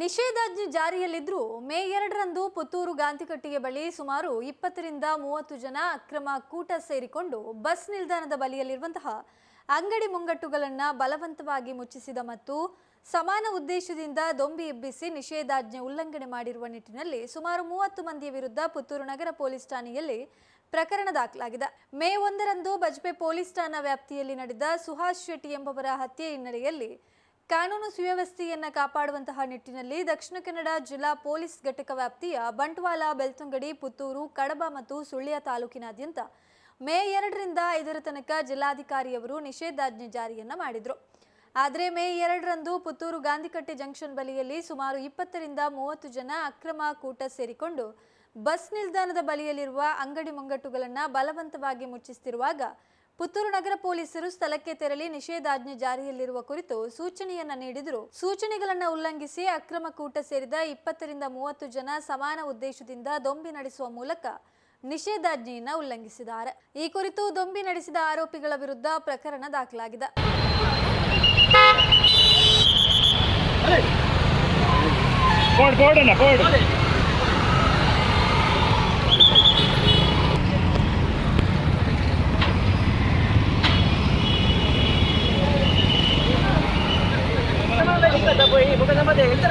ನಿಷೇಧಾಜ್ಞೆ ಜಾರಿಯಲ್ಲಿದ್ದರೂ ಮೇ ಎರಡರಂದು ಪುತ್ತೂರು ಗಾಂಧಿಕಟ್ಟಿಗೆ ಬಳಿ ಸುಮಾರು ಇಪ್ಪತ್ತರಿಂದ ಮೂವತ್ತು ಜನ ಅಕ್ರಮ ಕೂಟ ಸೇರಿಕೊಂಡು ಬಸ್ ನಿಲ್ದಾಣದ ಬಳಿಯಲ್ಲಿರುವಂತಹ ಅಂಗಡಿ ಮುಂಗಟ್ಟುಗಳನ್ನು ಬಲವಂತವಾಗಿ ಮುಚ್ಚಿಸಿದ ಮತ್ತು ಸಮಾನ ಉದ್ದೇಶದಿಂದ ದೊಂಬಿ ಎಬ್ಬಿಸಿ ನಿಷೇಧಾಜ್ಞೆ ಉಲ್ಲಂಘನೆ ಮಾಡಿರುವ ನಿಟ್ಟಿನಲ್ಲಿ ಸುಮಾರು ಮೂವತ್ತು ಮಂದಿಯ ವಿರುದ್ಧ ಪುತ್ತೂರು ನಗರ ಪೊಲೀಸ್ ಠಾಣೆಯಲ್ಲಿ ಪ್ರಕರಣ ದಾಖಲಾಗಿದೆ. ಮೇ ಒಂದರಂದು ಬಜ್ಪೆ ಪೊಲೀಸ್ ಠಾಣಾ ವ್ಯಾಪ್ತಿಯಲ್ಲಿ ನಡೆದ ಸುಹಾಸ್ ಶೆಟ್ಟಿ ಎಂಬವರ ಹತ್ಯೆ ಹಿನ್ನೆಲೆಯಲ್ಲಿ ಕಾನೂನು ಸುವ್ಯವಸ್ಥೆಯನ್ನು ಕಾಪಾಡುವಂತಹ ನಿಟ್ಟಿನಲ್ಲಿ ದಕ್ಷಿಣ ಕನ್ನಡ ಜಿಲ್ಲಾ ಪೊಲೀಸ್ ಘಟಕ ವ್ಯಾಪ್ತಿಯ ಬಂಟ್ವಾಳ, ಬೆಳ್ತಂಗಡಿ, ಪುತ್ತೂರು, ಕಡಬ ಮತ್ತು ಸುಳ್ಯ ತಾಲೂಕಿನಾದ್ಯಂತ ಮೇ ಎರಡರಿಂದ ಐದರ ತನಕ ಜಿಲ್ಲಾಧಿಕಾರಿಯವರು ನಿಷೇಧಾಜ್ಞೆ ಜಾರಿಯನ್ನ ಮಾಡಿದ್ರು. ಆದರೆ ಮೇ ಎರಡರಂದು ಪುತ್ತೂರು ಗಾಂಧಿಕಟ್ಟೆ ಜಂಕ್ಷನ್ ಬಳಿಯಲ್ಲಿ ಸುಮಾರು ಇಪ್ಪತ್ತರಿಂದ ಮೂವತ್ತು ಜನ ಅಕ್ರಮ ಕೂಟ ಸೇರಿಕೊಂಡು ಬಸ್ ನಿಲ್ದಾಣದ ಬಳಿಯಲ್ಲಿರುವ ಅಂಗಡಿ ಮುಂಗಟ್ಟುಗಳನ್ನು ಬಲವಂತವಾಗಿ ಮುಚ್ಚಿಸುತ್ತಿರುವಾಗ ಪುತ್ತೂರು ನಗರ ಪೊಲೀಸರು ಸ್ಥಳಕ್ಕೆ ತೆರಳಿ ನಿಷೇಧಾಜ್ಞೆ ಜಾರಿಯಲ್ಲಿರುವ ಕುರಿತು ಸೂಚನೆಯನ್ನ ನೀಡಿದರು. ಸೂಚನೆಗಳನ್ನು ಉಲ್ಲಂಘಿಸಿ ಅಕ್ರಮ ಕೂಟ ಸೇರಿದ ಇಪ್ಪತ್ತರಿಂದ ಮೂವತ್ತು ಜನ ಸಮಾನ ಉದ್ದೇಶದಿಂದ ದೊಂಬಿ ನಡೆಸುವ ಮೂಲಕ ನಿಷೇಧಾಜ್ಞೆಯನ್ನ ಉಲ್ಲಂಘಿಸಿದ್ದಾರೆ. ಈ ಕುರಿತು ದೊಂಬಿ ನಡೆಸಿದ ಆರೋಪಿಗಳ ವಿರುದ್ಧ ಪ್ರಕರಣ ದಾಖಲಾಗಿದೆ. ಬೋರ್ಡ್ ഇപ്പൊ തന്നെ മതി എത്ര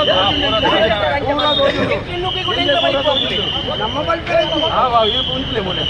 ಆ ನಮ್ಮ ಆ ವಾಹ ಈ ಪುಂಚಲೆ ಬೋಲೆ